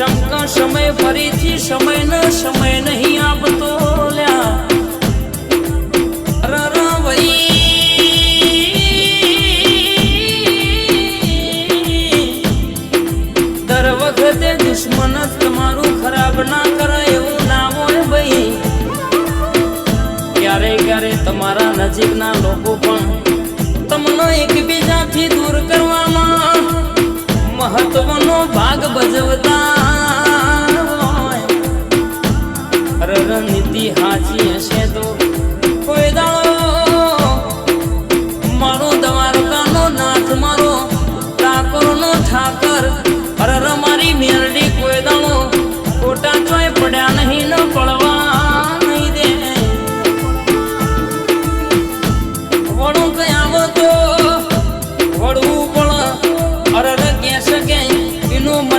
શંક સમય ફરીથી સમય ન સમય નહીં આપતો લ્યા. દર વખતે દુશ્મન તમારું ખરાબ ના કરે એવું નામ હોય ક્યારે ક્યારે તમારા નજીકના લોકો પણ તમને એકબીજાથી દૂર કરવામાં મહત્વનો ભાગ ભજવતા રણનીતિ હાજી હશે તો કોઈ દાડો. મારો દ્વારકાનો નાથ, મારો ઠાકોરનો ઠાકર. અરર મારી મેરડી